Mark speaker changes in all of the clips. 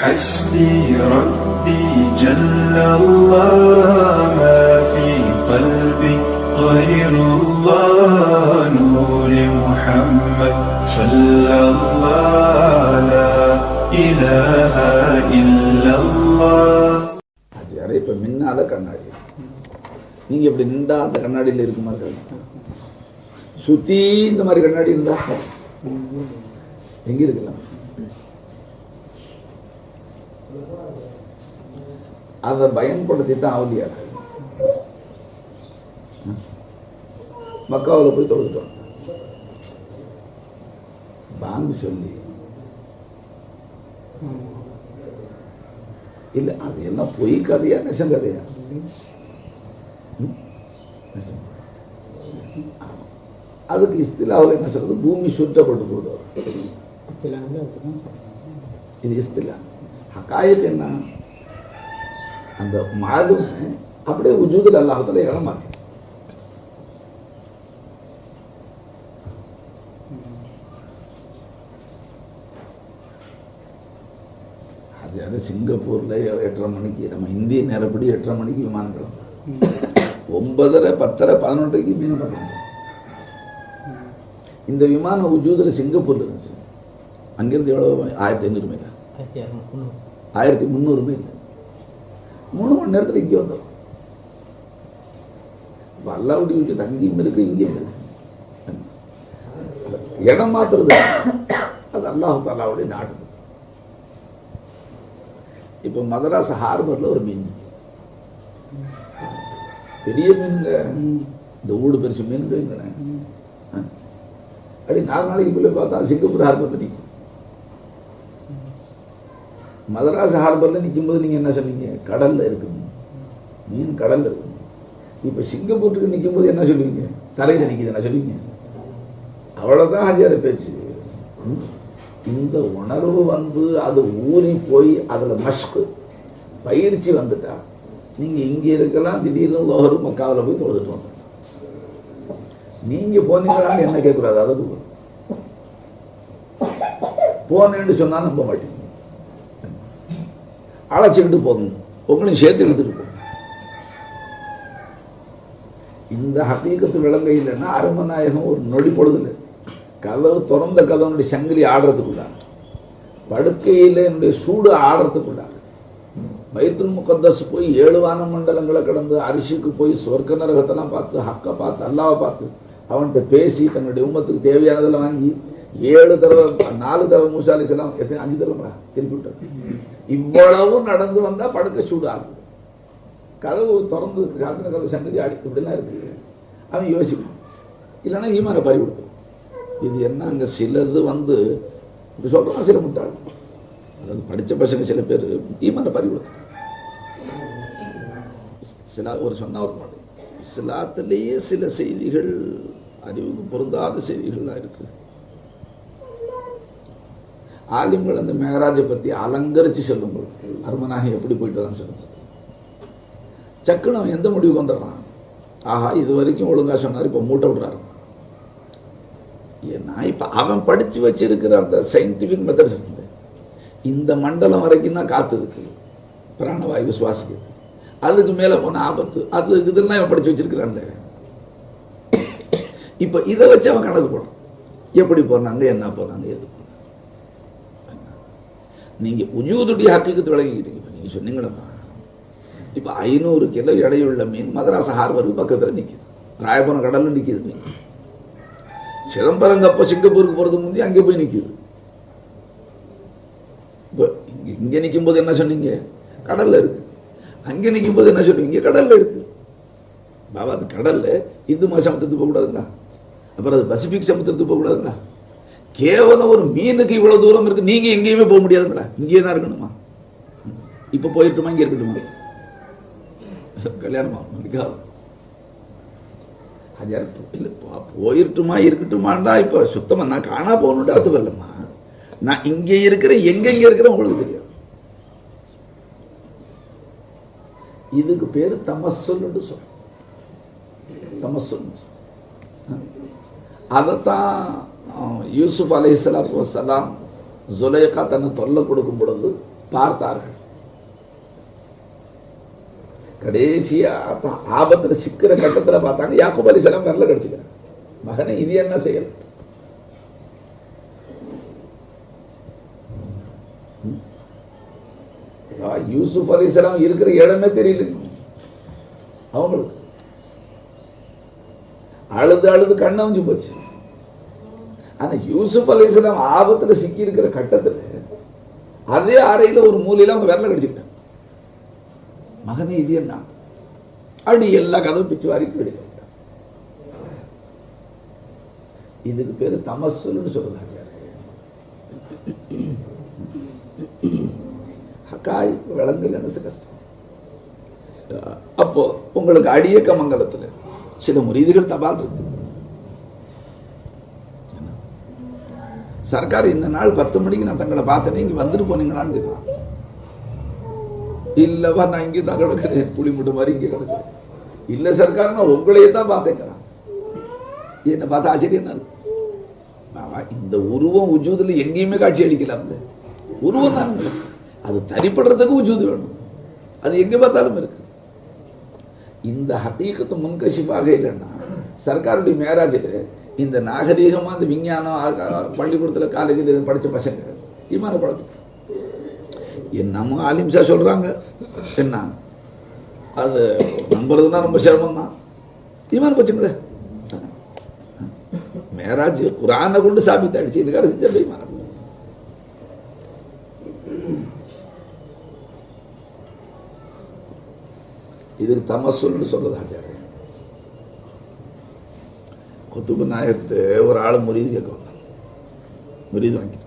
Speaker 1: حسبي ربي جل الله ما في قلبي غير الله نور محمد صلى الله لا إله إلا الله
Speaker 2: அது யாரே இப்போ முன்னால கண்ணாடி நீங்க இப்படி நின்றா அந்த கண்ணாடியில் இருக்க மாதிரி இருக்கும். சுத்தி இந்த மாதிரி கண்ணாடி இருந்தா எங்க இருக்கலாம் அதை பயன்படுத்தி தான் அவலியாக மக்காவில் போய் தொழுதுட்டோம். பாங்கு சொல்லி. இல்ல அது எல்லாம் பொய் கதையா நெசம் கதையா. அதுக்கு இஸ்திலாவில் என்ன சொல்றது? பூமி சுற்றப்பட்டு போடுவார். இது இஸ்திலா. ஹக்காயத் என்ன? அந்த மாலும் அப்படியே உஜூதில் அல்லாஹத்தில் இளமாக்கு அது அது சிங்கப்பூர்ல எட்டரை மணிக்கு நம்ம இந்திய நேரப்படி எட்டரை மணிக்கு விமானம் கிளம்பும். ஒன்பதரை பத்தரை பதினொன்றைக்கு மீன் பண்ணணும் இந்த விமானம் உஜூதில் சிங்கப்பூர்ல இருந்துச்சு. அங்கிருந்து எவ்வளோ ஆயிரத்தி ஐநூறு மைல். ஆயிரத்தி முந்நூறு மைல். மூணு மணி நேரத்தில் இங்கே வந்தோம் வல்லாவுடி வச்சு அங்கேயும் இருக்கு இங்கேயும் இருக்கு. இடம் மாத்துறது அது அல்லாஹு தாலாவுடைய நாடு. இப்போ மதராஸ் ஹார்பர்ல ஒரு மீன். பெரிய மீனுங்க. இந்த ஊடு பெருசு மீன் வைங்களேன் அப்படி நாலு நாளைக்கு பிள்ளை பார்த்தா சிங்கப்பூர் ஹார்பர் நிற்கும் மதராஸ் ஹார்பர்ல நிற்கும்போது நீங்கள் நீங்க என்ன சொன்னீங்க? கடல்ல இருக்கு மீன் கடலில் இருக்கு? இப்ப சிங்கப்பூருக்கு நிற்கும்போது என்ன சொல்லுவீங்க? தரையில் நிற்கிது என்ன சொல்லுவீங்க? அவ்வளவுதான் ஹஜார பேச்சு. இந்த உணர்வு வந்து அது ஊறி போய் அதுல மஷ்கு பயிற்சி வந்துட்டா நீங்க இங்க இருக்கலாம் திடீர்னு லோகரு மக்காவில் போய் தொழுதுட்டு வந்துடலாம் நீங்க போனீங்களான்னு என்ன கேட்கக்கூடாது? அதாவது போனேன்னு சொன்னால் நம்ப மாட்டீங்க. அழைச்சிக்கிட்டு போகணும் உங்களையும் சேர்த்து எடுத்துட்டு போகணும் இந்த ஹக்கீக்கத்து விளங்க இல்லைன்னா அரமநாயகம் ஒரு நொடி பொழுதுல. கதவு திறந்த கதவனுடைய சங்கிலி ஆடுறதுக்குள்ளார். படுக்கையில் என்னுடைய சூடு ஆடுறதுக்குள்ளார். பைத்துல் முகத்தஸ் போய் ஏழு வான மண்டலங்களை கடந்து அரிசிக்கு போய் சொர்க்க நரகத்தெல்லாம் பார்த்து ஹக்கை பார்த்து அல்லாவை பார்த்து அவன்கிட்ட பேசி தன்னுடைய உமத்துக்கு தேவையானதெல்லாம் வாங்கி ஏழு தடவை நாலு தடவை மூசாலிசெல்லாம் எத்தனை அஞ்சு தடவைங்களா? திருப்பி விட்டார். இவ்வளவு நடந்து வந்தா படுக்க சூடாகும். கதவு திறந்து காத்திர கதவு சங்கதி அடித்து இப்படிலாம் இருக்கு. அவன் யோசிப்பான். இல்லைன்னா ஈமானை பறி கொடுத்துரும் இது என்ன அங்க சிலது வந்து இப்படி சொல்றான் சில முட்டாள். அதாவது படித்த பசங்க சில பேர் ஈமானை பறி கொடுத்துரும் சில ஒரு சொன்ன ஒரு பாடு இஸ்லாத்திலேயே சில செய்திகள் அறிவுக்கு பொருந்தாத செய்திகள்லாம் இருக்குது ஆலிம்கள் அந்த மேகராஜை பத்தி அலங்கரிச்சு சொல்லும்போது அருமனாக எப்படி போயிட்டு வரான்னு சொல்லுங்க சக்குனம் அவன் எந்த முடிவுக்கு வந்துடுறான்? ஆஹா இது வரைக்கும் ஒழுங்கா சொன்னார் இப்போ மூட்டை விடுறாரு. ஏன்னா இப்ப அவன் படிச்சு வச்சிருக்கிற அந்த சயின்டிஃபிக் மெத்தட்ஸ் இருக்குது இந்த மண்டலம் வரைக்கும் தான் காத்து இருக்கு. பிராணவாயு சுவாசிக்குது அதுக்கு மேல போன ஆபத்து அது இதெல்லாம் இவன் படிச்சு வச்சிருக்கிறான்ல இப்ப இதை வச்சு அவன் கணக்கு போடுறான். எப்படி போனாங்க என்ன போனாங்க எது நீங்கள் நீங்க உஜூதுடைய ஹக்கீக்கு விளங்கிக்கிட்டீங்க இப்போ நீங்க சொன்னீங்களப்பா இப்போ ஐநூறு கிலோ எடையுள்ள மீன் மதராஸ் ஹார்பருக்கு பக்கத்துல நிற்கிது ராயபுரம் கடல்ல நிற்கிது மீன். சிதம்பரங்கப்ப சிங்கப்பூருக்கு போகிறது முந்தி அங்கே போய் நிற்கிது இப்போ இங்க- இங்கே நிக்கும் போது என்ன சொன்னீங்க? கடல்ல இருக்கு. அங்கே நிற்கும் போது என்ன சொல்லுவீங்க கடல்ல இருக்கு. பாபா அது கடல்ல இந்து மகா சமுத்திரத்துக்கு போகக்கூடாதுங்களா? அப்புறம் அது பசிபிக் சமுத்திரத்துக்கு போகக்கூடாதுங்களா? கேவலம் ஒரு மீனுக்கு இவ்வளவு தூரம் இருக்கு. நீங்க எங்கேயுமே போக முடியாதுங்களா? இங்கேயே தான் இருக்கணுமா? இப்ப போயிட்டுமா இங்க இருக்கட்டுமா? கல்யாணமா? நிக்காது ஹஜார் இல்ல போயிருட்டுமா இருக்கட்டுமாண்டா இப்ப. சுத்தமா நான் காணா போகணும்னு அர்த்தம் இல்லைம்மா. நான் இங்க இருக்கிறேன் எங்கெங்க இருக்கிறேன் உங்களுக்கு தெரியும் இதுக்கு பேரு தமஸ்ஸுன்னு சொல்ல தமஸ்ஸுன்னு அதைத்தான் யூசுப் அலை சலாத்து வசலாம் ஜுலேகா தன்னை தொல்லை கொடுக்கும் பொழுது பார்த்தார்கள். கடைசியா ஆபத்தில் ஆபத்துல சிக்கிற கட்டத்துல பார்த்தாங்க யாக்கூப் சலாம் வரல கிடைச்சுக்கிறாங்க மகனை இது என்ன செயல்? யூசுப் அலிஸ்லாம் இருக்கிற இடமே தெரியல. அவங்களுக்கு அழுது அழுது கண்ணவஞ்சு போச்சு. ஆனா யூசுப் அலிஸ்லாம் ஆபத்துல சிக்கி இருக்கிற கட்டத்துல அதே அறையில ஒரு மூலையில அவங்க விரல கடிச்சுக்கிட்டாங்க. மகனே இது என்ன? அடி எல்லா கதவும் பிச்சு வாரிக்கு வெளியில இதுக்கு பேரு தமசுன்னு சொல்றாங்க ஹக்காய் விளங்கலன்னு கஷ்டம். அப்போ உங்களுக்கு அடியக்க மங்கலத்தில் சில முறிதுகள் தபால் இருக்கு. சர்க்கார் இந்த நாள் பத்து மணிக்கு நான் தங்களை பார்த்தேனே இங்க வந்துட்டு போனீங்களான்னு கேட்கலாம் இல்லவா நான் இங்கே தான் கிடக்கிறேன். புளி முட்டு மாதிரி இங்கே கிடக்கிறேன். இல்ல சர்க்கார் நான் உங்களையே தான் பார்த்தேங்கிறான் என்னை பார்த்தா ஆச்சரியம் தான் இந்த உருவம் உஜூதுல எங்கேயுமே காட்சி அளிக்கலாம்ல உருவம் தான் அது தனிப்படுறதுக்கு உஜூது வேணும். அது எங்க பார்த்தாலும் இருக்கு. இந்த ஹகீகத்து முன்கஷிஃபாக இல்லைன்னா சர்க்காருடைய மேராஜில் இந்த நாகரீகமாக இந்த விஞ்ஞானம் பள்ளிக்கூடத்தில் பள்ளிக்கூடத்துல காலேஜில் படிச்ச பசங்க இமான பழக்கம் என்னமோ ஆலிம்சா சொல்றாங்க. என்ன? அது நம்புறதுனா ரொம்ப சிரமம் தான் ஈமான் பச்சுங்களே. மேராஜ் குரானை கொண்டு இந்த இதுக்காக செஞ்ச ஈமான் இதுக்கு தமசுன்னு சொல்லுது ஆச்சாரியம் குத்துபு நாயகத்துட்டு ஒரு ஆள் முறிது கேட்க வந்தான். முறிது வாங்கி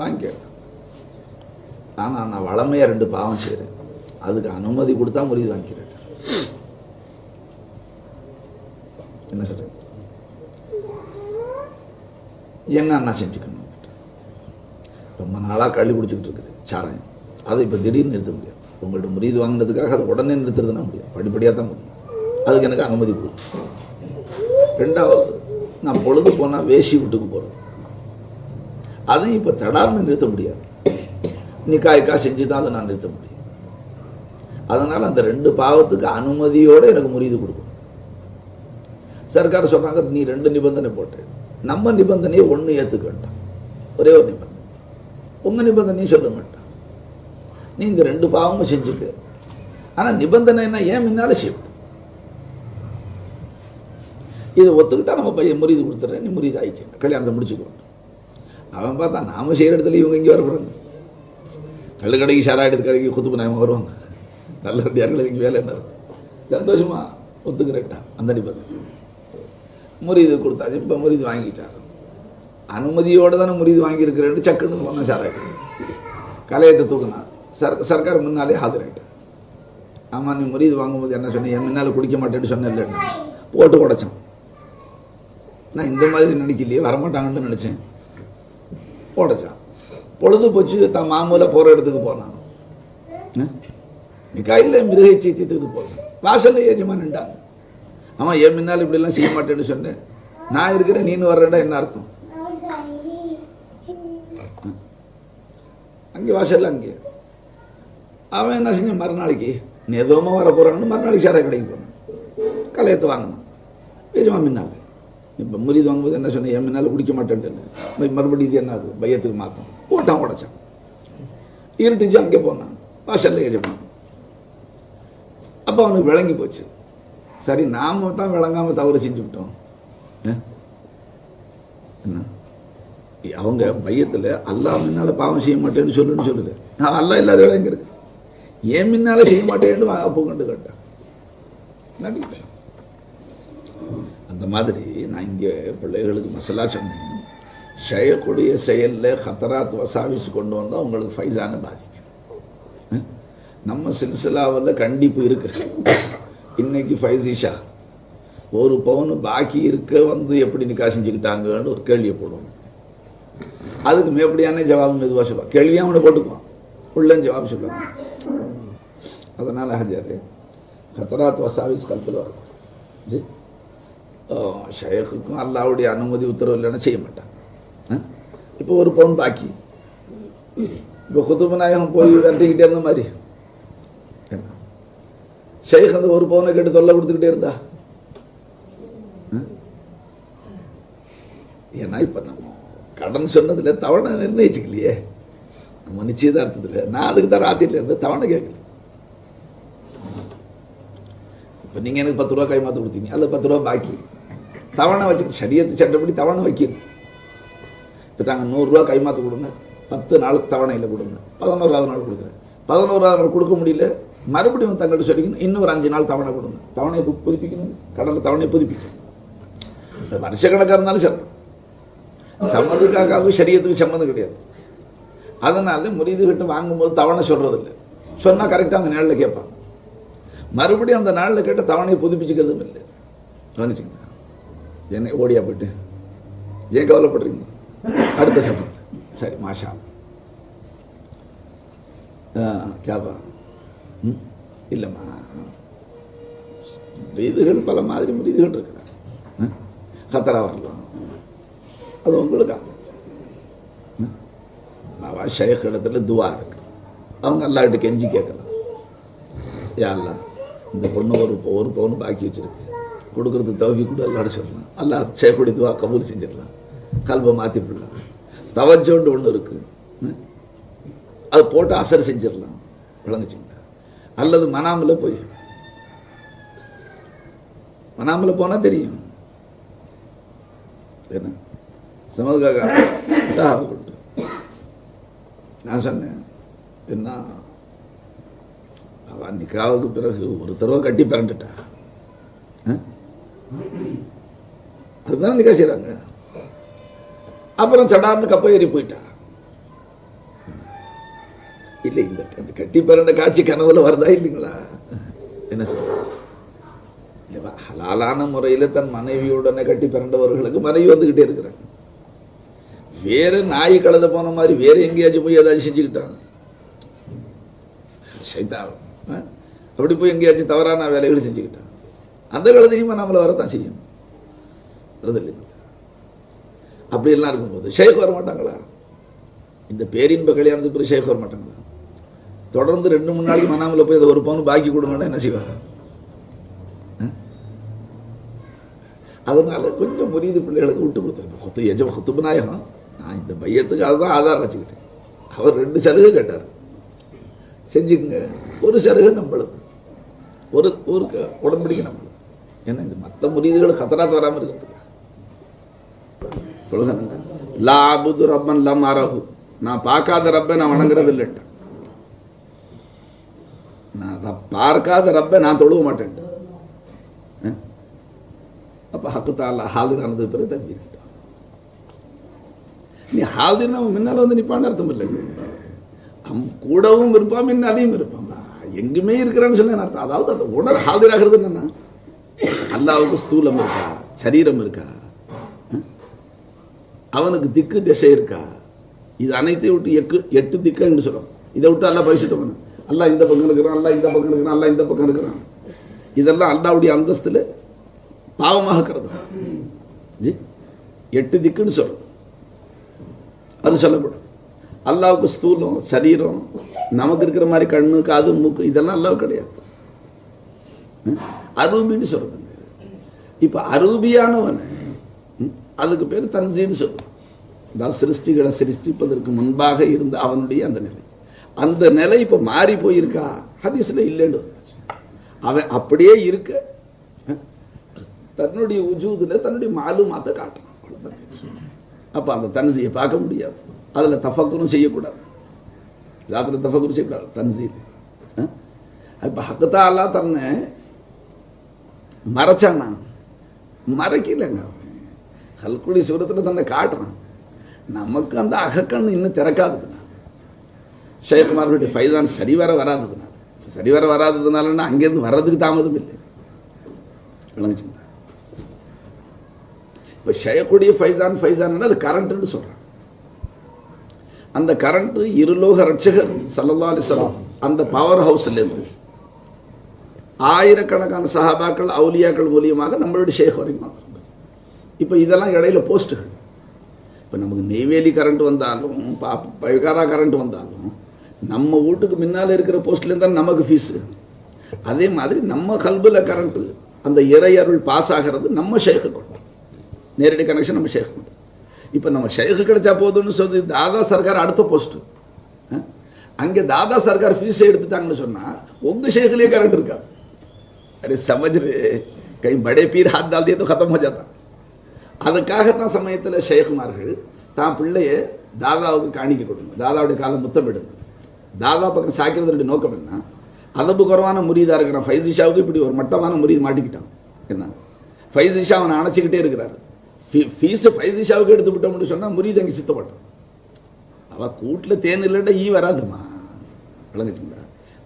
Speaker 2: வாங்கிக்க ஆனா நான் வளமையாக ரெண்டு பாவம் செய்கிறேன் அதுக்கு அனுமதி கொடுத்தா முறிது வாங்கிக்கிறேன். என்ன சொல்றேன் என்ன அண்ணா செஞ்சுக்கணும்? ரொம்ப நாளாக கள்ளி குடிச்சுக்கிட்டு இருக்குது. சாராயம். அதை இப்போ திடீர்னு நிறுத்த முடியாது. உங்கள்கிட்ட முறியது வாங்கினதுக்காக அதை உடனே நிறுத்துறதுனா முடியாது. படிப்படியாக தான் முடியும். அதுக்கு எனக்கு அனுமதி கொடுக்கும் ரெண்டாவது நான் பொழுது போனால் வேசி வீட்டுக்கு போகிறது அதையும் இப்போ தடார்னு நிறுத்த முடியாது. நீ செஞ்சு தான் அதை நான் நிறுத்த முடியும். அதனால் அந்த ரெண்டு பாவத்துக்கு அனுமதியோடு எனக்கு முறிது கொடுக்கும். சர்க்கார் சொல்கிறாங்க நீ ரெண்டு நிபந்தனை போட்டு நம்ம நிபந்தனையை ஒன்று ஏற்றுக்க வேண்டாம். ஒரே ஒரு நிபந்தனை. உங்க நிபந்தனையும் சொல்ல மாட்டான் நீ இந்த ரெண்டு பாவமும் செஞ்சுக்க. ஆனா நிபந்தனைன்னா ஏன் முன்னால செய்யும்? இதை ஒத்துக்கிட்டா நம்ம பையன் முறிது கொடுத்துறேன் நீ முறிது ஆயிக்க. கல்யாணத்தை முடிச்சுக்கோ. அவன் பார்த்தா நாம செய்கிற இடத்துல இவங்க இங்கே வரப்படுறாங்க. கள்ளு கடைக்கு சாரா எடுத்து கடைக்கு குத்துப்பு நாயமாக வருவாங்க. நல்ல ரெடியார்கள் இங்கே வேலை என்ன சந்தோஷமா ஒத்துக்கிறேன்டா அந்த நிபந்தனை. முறிது கொடுத்தாச்சு இப்போ முறிது வாங்கிட்டார். அனுமதியோடு தானே முறிது வாங்கியிருக்கிறேன்னு சக்குன்னு போனேன் சாரா கலையத்தை தூக்குனா சர் சர்க்கார் முன்னாலே ஆஜராயிட்டார் ஆமாம் நீ முறிது வாங்கும்போது என்ன சொன்னேன் என் முன்னால் குடிக்க மாட்டேன்னு சொன்னேன் போட்டு உடைச்சான். நான் இந்த மாதிரி நினைக்கலையே வரமாட்டாங்கன்னு நினச்சேன். போடச்சான் பொழுது போச்சு தன் மாமூல போகிற இடத்துக்கு போனான். நீ கையில் மிருகை சீத்தியத்துக்கு போனேன் வாசல்ல ஏஜமா நின்றாங்க. ஆமாம் என் முன்னால் இப்படிலாம் செய்ய மாட்டேன்னு சொன்னேன். நான் இருக்கிறேன் நீனு வர்றேன்டா என்ன அர்த்தம்? அங்கே வாசல்ல அங்கே. அவன் என்ன செஞ்சான் மறுநாளைக்கு? நீ வர போகிறாங்கன்னு மறுநாளைக்கு சாராய கடைக்கு போனான். கலையத்தை வாங்கினான். பேசுவான் முன்னால் இப்போ முறிது வாங்கும்போது என்ன சொன்னேன் என் முன்னால் குடிக்க மாட்டேன்ட்டு மறுபடியும் இது என்ன ஆகுது பையத்துக்கு மாற்றம் போட்டான் உடைச்சான். இருட்டுச்சு அங்கே போனான். வாசல்ல ஏஜமான் அப்போ அவனுக்கு விளங்கி போச்சு. சரி நாம தான் விளங்காம தவறு செஞ்சுக்கிட்டோம். என்ன? அவங்க பையத்தில் அல்லாஹ் முன்னால பாவம் செய்ய மாட்டேன்னு சொல்லுன்னு சொல்லல. நான் அல்லாஹ் இல்லாத இடம் இருக்கு? ஏன் முன்னால செய்ய மாட்டேன்னு அப்போ கண்டு கேட்டேன். நடிக்கிட்டேன் அந்த மாதிரி நான் இங்கே பிள்ளைகளுக்கு மசாலா சொன்னேன். செய்யக்கூடிய செயலில் ஹத்தராத் வசாவிஸ் கொண்டு வந்தால் உங்களுக்கு ஃபைஸான பாதிக்கும் நம்ம சில்சிலாவில் கண்டிப்பு இருக்கு. இன்னைக்கு ஃபைசிஷா ஒரு பவுன் பாக்கி இருக்க வந்து எப்படி நிக்கா செஞ்சுக்கிட்டாங்கன்னு ஒரு கேள்வியை போடுவோம். அதுக்கு மேப்படியான ஜவாபு மெதுவாக சொல்லுவான் கேள்வியாக அவனை போட்டுக்குவான். உள்ளே ஜவாப் சொல்லுவான். அதனால் ஹஜாரு ஹத்தராத் வசாவிஸ் கல்பில் வரும் ஜி ஷேகுக்கும் அல்லாவுடைய அனுமதி உத்தரவு இல்லைன்னா செய்ய மாட்டான். இப்போ ஒரு பவுன் பாக்கி. இப்போ குத்துபநாயகம் போய் விரட்டிக்கிட்டே இருந்த மாதிரி. ஷேக் அந்த ஒரு பவுனை கேட்டு தொல்லை கொடுத்துக்கிட்டே இருந்தா? ஏன்னா இப்ப நம்ம கடன் சொன்னதுல தவணை நிர்ணயிச்சுக்கலையே. நம்ம நிச்சயதார்த்தத்தில். நான் அதுக்கு தான் ராத்திரில இருந்து தவணை கேட்கல. இப்போ நீங்க எனக்கு பத்து ரூபா கைமாத்து கொடுத்தீங்க. அல்லது பத்து ரூபா பாக்கி. தவணை வச்சு சரியத்து சட்டப்படி தவணை வைக்கணும். இப்போ நாங்கள் நூறுரூவா கைமாற்ற கொடுங்க. பத்து நாளுக்கு தவணையில் கொடுங்க. பதினோராவது நாள் கொடுக்குறேன். பதினோராவது நாள் கொடுக்க முடியல. மறுபடியும் தங்கள்கிட்ட சொல்லிக்கணும். ஒரு அஞ்சு நாள் தவணை கொடுங்க. தவணையை புதுப்பிக்கணும். கடலில் தவணையை புதுப்பிக்கணும். அது வருஷக்கணக்காக இருந்தாலும் சத்தம் சம்மதுக்காகவும் சரியத்துக்கு சம்மந்தம் கிடையாது. அதனால முறிதுகிட்ட வாங்கும்போது தவணை சொல்றது இல்லை சொன்னால் கரெக்டாக அந்த நாளில் கேட்பாங்க. மறுபடியும் அந்த நாளில் கேட்ட தவணையை புதுப்பிச்சுக்கிறதும் இல்லை. வந்துச்சுங்களா என்ன ஓடியா போயிட்டு. ஏன் கவலைப்படுறீங்க அடுத்த சஃபர் சரி மாஷா. கேபா ம் இல்லைம்மா. முரீதுகள் பல மாதிரி முரீதுகள் இருக்கிறார் கத்தரா வரலாம். அது உங்களுக்கு? பாபா ஷேக் இடத்துல துவா இருக்கு. அவங்க அல்லாஹ்கிட்ட கெஞ்சி கேட்கலாம். யாரெல்லாம் இந்த பொண்ணு ஒரு ஒரு பவுன் பாக்கி வச்சிருக்கு. கொடுக்கறது தவவி கூட அல்லாட சொல்லலாம் அல்லா ஷேக்குடைய துவா கபூல் செஞ்சிடலாம். கல்வை மாற்றி விடலாம் தவஜோண்டு ஒன்று இருக்கு. அது போட்டு அசர் செஞ்சிடலாம். விளங்குச்சுங்களா? அல்லது மனாமில் போய். மனாமில் போனால் தெரியும். என்ன? சமதுக்காக நான் சொன்னேன் என்ன? அவன் நிக்காவுக்கு பிறகு ஒரு தடவை கட்டி பிறண்டுட்டா ஆ? அதுதான் நிக்கா அப்புறம் சடார்னு கப்ப ஏறி போயிட்டா. இல்லை இந்த அந்த கட்டி பிறந்த காட்சி கனவுல வருதா இல்லைங்களா? என்ன சொல்ற ஹலாலான முறையில் தன் மனைவியுடனே கட்டி பிறந்தவர்களுக்கு மனைவி வந்துகிட்டே இருக்கிறாங்க. வேற நாய் கலந்து போன மாதிரி வேற எங்கேயாச்சும் போய் ஏதாச்சும் செஞ்சுக்கிட்டாங்க. சைத்தாவம் அப்படி போய் எங்கேயாச்சும் தவறான வேலைகளை செஞ்சுக்கிட்டாங்க. அந்த கழுதையும் நம்மளை வரத்தான் செய்யும்? வருது அப்படி எல்லாம் இருக்கும்போது ஷேக் வர மாட்டாங்களா? இந்த பேரின்ப கல்யாணத்துக்கு பிறகு ஷேக் வர மாட்டாங்களா? தொடர்ந்து ரெண்டு மூணு நாளைக்கு மனாமில் போய் அதை ஒரு பவுன் பாக்கி கொடுங்கன்னா என்ன செய்வாங்க? அதனால கொஞ்சம் புரியுது பிள்ளைகளுக்கு விட்டு கொடுத்துருக்கேன் கொத்து எஜ கொத்துப்பு நாயகம். நான் இந்த பையத்துக்கு அதுதான் ஆதாரம் வச்சுக்கிட்டேன். அவர் ரெண்டு சலுகை கேட்டார். செஞ்சுக்குங்க. ஒரு சலுகை நம்மளுக்கு. ஒரு ஒரு க- உடன்படிக்கை நம்மளுக்கு. ஏன்னா இந்த மற்ற முரீதுகள் கத்தராத்து வராமல் இருக்கிறதுக்கு. சொல்லுங்க லா அபுது ரப்பன் லம் அரஹு. நான் பார்க்காத ரப்பை நான் வணங்குறது இல்லைட்ட நான் பார்க்காத ரப்பை நான் தொழுக மாட்டேன் அப்ப ஹக்குத்தால ஹாதிரானது பிறகு தம்பி நீ ஹாதிர்னா அவன் முன்னால வந்து நிப்பான்னு அர்த்தம் இல்லைங்க அவன் கூடவும் இருப்பான் முன்னாலையும் இருப்பான். எங்குமே இருக்கிறான்னு சொன்ன அர்த்தம்? அதாவது அந்த உணர் ஹாதிராகிறது என்னன்னா அல்லாவுக்கு ஸ்தூலம் இருக்கா? சரீரம் இருக்கா? அவனுக்கு திக்கு திசை இருக்கா? இது அனைத்தையும் விட்டு எக்கு எட்டு திக்குன்னு சொல்லும் இதை விட்டு அல்லா பரிசுத்தம் பண்ணு. அல்லாஹ் இந்த பக்கம் இருக்கிறான் அல்லாஹ் இந்த பக்கம் இருக்கிறான் அல்லா இந்த பக்கம் இருக்கிறான். இதெல்லாம் அல்லாவுடைய அந்தஸ்துல பாவமாக கருது ஜி? எட்டு திக்குன்னு சொல்லும் அது சொல்லப்படும். அல்லாவுக்கு ஸ்தூலம் சரீரம் நமக்கு இருக்கிற மாதிரி கண்ணு காது மூக்கு இதெல்லாம் அல்லாவுக்கு கிடையாது. அரூபின்னு சொல்றதுங்க இப்போ அரூபியானவன் அதுக்கு பேர் தன்சீன்னு சொல்லுவான் அதாவது சிருஷ்டிகளை சிருஷ்டிப்பதற்கு முன்பாக இருந்த அவனுடைய அந்த நிலை. அந்த நிலை இப்போ மாறி போயிருக்கா? ஹதீஸ்ல இல்லைன்னு அவன் அப்படியே இருக்க தன்னுடைய உஜூதுல தன்னுடைய மாலுமாத்த காட்டணும் அப்போ அந்த தன்சியை பார்க்க முடியாது. அதில் தஃபக்குரும் செய்யக்கூடாது. ஜாத்திர தஃபக்குரும் செய்யக்கூடாது தன்சீல் இப்போ இப்ப ஹக்கத்தாலா தன்னை மறைச்சானா? மறைக்கலங்க. கல்குடி சூரத்தில் தன்னை காட்டுறான். நமக்கு அந்த அகக்கண் இன்னும் திறக்காததுனா ஷேகுமார்களுடைய ஃபைதான் சரிவர வராததுனால. சரிவர வராததுனாலன்னா அங்கேருந்து வர்றதுக்கு தாமதம் இல்லை விளங்குச்சுங்களா? இப்போ ஷேக்குடைய ஃபைசான் ஃபைசான் அது கரண்ட்னு சொல்றான். அந்த கரண்ட் இருலோக ரட்சகர் சல்லல்லா அலிஸ்லாம் அந்த பவர் ஹவுஸ்ல இருந்து ஆயிரக்கணக்கான சஹாபாக்கள் அவுலியாக்கள் மூலியமாக நம்மளுடைய ஷேக் வரைக்கும் வந்திருக்கு இப்போ இதெல்லாம் இடையில போஸ்ட்டுகள். இப்போ நமக்கு நெய்வேலி கரண்ட் வந்தாலும் பா- பைகாரா கரண்ட் வந்தாலும் நம்ம வீட்டுக்கு முன்னால் இருக்கிற போஸ்ட்லேருந்து தான் நமக்கு ஃபீஸு அதே மாதிரி நம்ம கல்பில் கரண்ட்டு அந்த இறை அருள் பாஸ் ஆகிறது நம்ம ஷேக்கு கொண்டோம் நேரடி கனெக்ஷன் நம்ம ஷேக் கொண்டோம் இப்போ நம்ம ஷேக்கு கிடைச்சா போதும்னு சொல்லி தாதா சர்க்கார் அடுத்த போஸ்ட்டு அங்கே தாதா சர்க்கார் ஃபீஸ் எடுத்துட்டாங்கன்னு சொன்னால் உங்கள் ஷேக்குலேயே கரண்ட் இருக்காது अरे समझ रहे कहीं बड़े पीर हाथ डाल दिए तो खत्म हो जाता அதுக்காகத்தான் சமயத்தில் ஷேகுமார்கள் தான் பிள்ளைய தாதாவுக்கு காணிக்க கொடுங்க தாதாவுடைய காலம் முத்தமிடுங்க தாதா பக்கம் சாக்கிறதுடைய நோக்கம் என்ன அதப்பு குறவான முறியதா இருக்கிறான் ஃபைஸ் இஷாவுக்கு இப்படி ஒரு மட்டமான முறியது மாட்டிக்கிட்டான் என்ன ஃபைஸ் இஷா அவனை அணைச்சிக்கிட்டே இருக்கிறாரு ஃபீஸ் ஃபைஸ் இஷாவுக்கு எடுத்து விட்டோம்னு சொன்னா முறியது அங்கே சித்தப்பட்டான் அவ கூட்டில் தேன் இல்லைன்னா ஈ வராதுமா விளங்குச்சுங்களா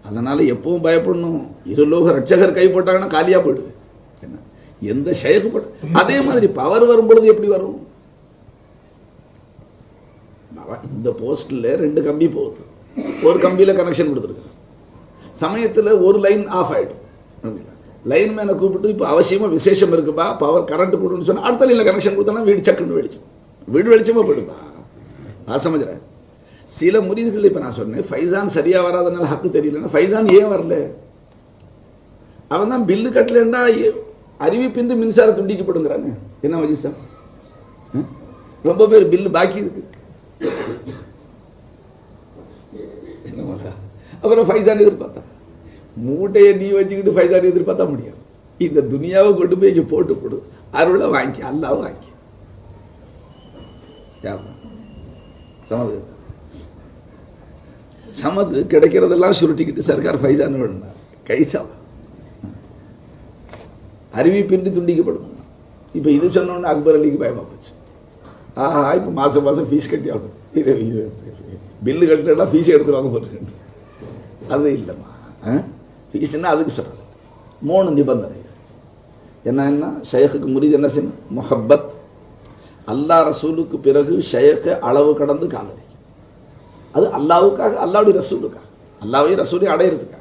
Speaker 2: அதனால எப்பவும் பயப்படணும். இருலோக ரட்சகர் கை போட்டாங்கன்னா காலியா போயிடுது என்ன? எந்த ஷேக்கு போட்ட? அதே மாதிரி பவர் வரும் பொழுது எப்படி வரும்? இந்த போஸ்ட்ல ரெண்டு கம்பி போகுது. ஒரு கம்பியில் கனெக்ஷன் கொடுத்துருக்கு சமயத்துல ஒரு லைன் ஆஃப் ஆயிடும். லைன் மேனை கூப்பிட்டு இப்போ அவசியமா விசேஷம் இருக்குப்பா பவர் கரண்ட் கொடுன்னு சொன்னா அடுத்த லைன்ல கனெக்ஷன் கொடுத்தோன்னா வீடு சக்குன்னு வெடிச்சோம் வீடு வெளிச்சமா போயிடுப்பா நான் சமைக்கிறேன் சில முறிவுகள் இப்ப நான் சொன்னேன். ஃபைசான் சரியா வராதனால ஹக்கு தெரியலன்னா ஃபைசான் ஏன் வரல? அவன் தான் பில்லு கட்டலன்னா அறிவிப்பின்றி மின்சாரம் துண்டிக்கப்படுங்கிறாங்க என்ன வஜிசா ரொம்ப பேர் பில்லு பாக்கி இருக்கு. அப்புறம் ஃபைசான் எதிர்பார்த்தா? மூட்டையை நீ வச்சுக்கிட்டு ஃபைசான் எதிர்பார்த்தா முடியாது. இந்த துனியாவை கொண்டு போய் இங்கே போட்டு கொடு. அருளை வாங்கி அல்லாவும் வாங்கி. சமது சமது கிடைக்கிறதெல்லாம் சுருட்டிக்கிட்டு சர்க்கார் ஃபைசான் வேணும்னா. கைசா அறிவிப்பின்றி துண்டிக்கப்படும். இப்போ இது சொன்னோன்னு அக்பர் அலிக்கு பயமா போச்சு. ஆஹா இப்போ மாசம் மாசம் ஃபீஸ் கட்டி ஆகணும். இது இது பில்லு கட்டினா ஃபீஸ் எடுத்துருவாங்க போட்டுருக்கு அது இல்லைம்மா. ஃபீஸ்னா அதுக்கு சொல்கிறது மூணு நிபந்தனை என்ன என்ன ஷேഖுக்கு முறிது என்ன செய்யணும்? முஹப்பத். அல்லா ரசூலுக்கு பிறகு ஷேഖ அளவு கடந்து காலடி. அது அல்லாவுக்காக அல்லாவுடைய ரசூலுக்காக. அல்லாவையும் ரசூலையும் அடையிறதுக்காக.